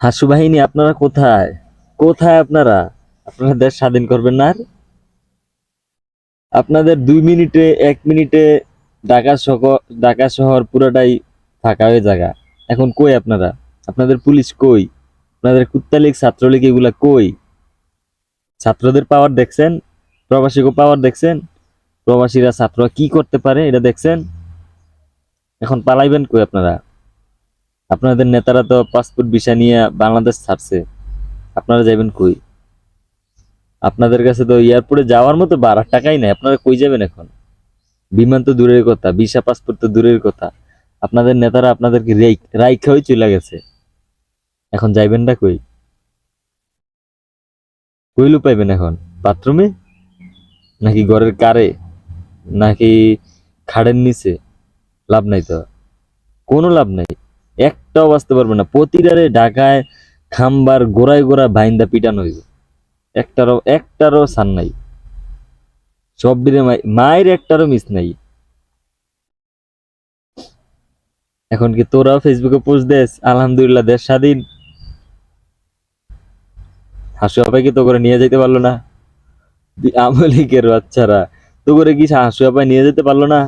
হাসু বাহিনী আপনারা কোথায়? কোথায় আপনারা? আপনারা দেশ স্বাধীন করবেন না? আপনাদের দুই মিনিটে, এক মিনিটে ঢাকা শহর ঢাকা শহর পুরোটাই ফাঁকা হয়ে জায়গা। এখন কই আপনারা? আপনাদের পুলিশ কই? আপনাদের কুত্তালিগ, ছাত্রলীগ এগুলা কই? ছাত্রদের পাওয়ার দেখছেন? প্রবাসীকে পাওয়ার দেখছেন? প্রবাসীরা ছাত্ররা কি করতে পারে এটা দেখছেন? এখন পালাইবেন কই আপনারা? আপনাদের নেতারা তো পাসপোর্ট ভিসা নিয়ে বাংলাদেশ ছাড়ছে। আপনারা যাবেন কই? আপনাদের কাছে তো এয়ারপোর্টে যাওয়ার মতো বাড়ার টাকাই নাই। আপনারা কই যাবেন এখন? বিমান তো দূরের কথা ভিসা পাসপোর্ট তো দূরের কথা। আপনাদের নেতারা আপনাদেরকে রাইখা হয়ে চলে গেছে। এখন যাইবেন না কই? কই লুপাইবেন এখন? বাথরুমে? নাকি ঘরের কারে? নাকি খাড়ের নিচে? লাভ নাই তো। কোনো লাভ নাই। একটাও বাঁচতে পারবে না। প্রতিটারে ঢাকায় খাম্বার গোড়ায় গোড়ায় বাইন্দা পিটানো হইবে। একটারও একটারও সান নাই। সব দিনে মায়ের একটারও মিস নাই। এখন কি তোরাও ফেসবুকে পোস্ট দেস? আলহামদুলিল্লাহ, দেশ স্বাধীন। হাসু আপাই কি তো করে নিয়ে যেতে পারল না? আমলিকের বাচ্চারা তো করে কি হাসু আপাই নিয়ে যেতে পারল না?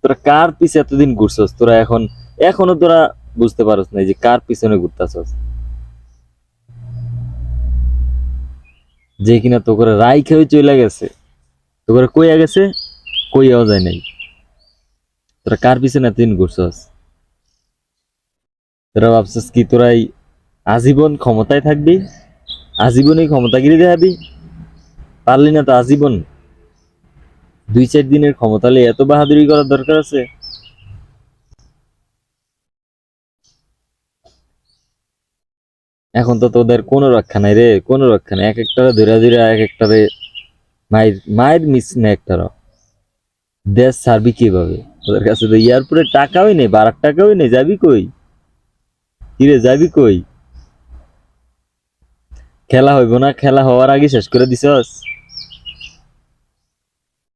তোরা কার পিছে এতদিন ঘুরছস? তোরা এখন এখনও তোরা বুঝতে পারস না যে কার পিছনে ঘুরতাছস। যে কিনা তো করে রাই খেয়ে চলে গেছে তো করে কইয়া গেছে, কইয়াও যায় নাই। তোরা কার পিছনে এতদিন ঘুরছস? তোরা ভাবছস কি তোরাই আজীবন ক্ষমতায় থাকবি? আজীবনই ক্ষমতাগিরি দেখাবি? পারলি না তো আজীবন? দুই চার দিনের ক্ষমতা এত বাহাদুরি করার দরকার আছে? এখন তো তোদের কোনো রক্ষা নাই রে, কোনো রক্ষা নাই। এক একটারে ধরে ধরে এক একটারে মায়ের মায়ের মিস না একটারও। দেশ ছাড়বি কীভাবে? তোদের কাছে তো এয়ারপোর্টে টাকাও নেই বারার টাকাও নেই, যাবি কই? কিরে, যাবি কই? খেলা হইব না, খেলা হওয়ার আগে শেষ করে দিছস?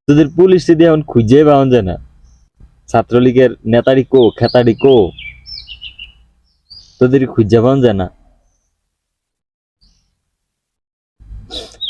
তোদের পুলিশ যদি এখন খুঁজে পাওয়া যায় না, ছাত্রলীগের নেতারি কো, খেতারি কো, তোদের খুঁজে পাওয়া যায় না। Yeah.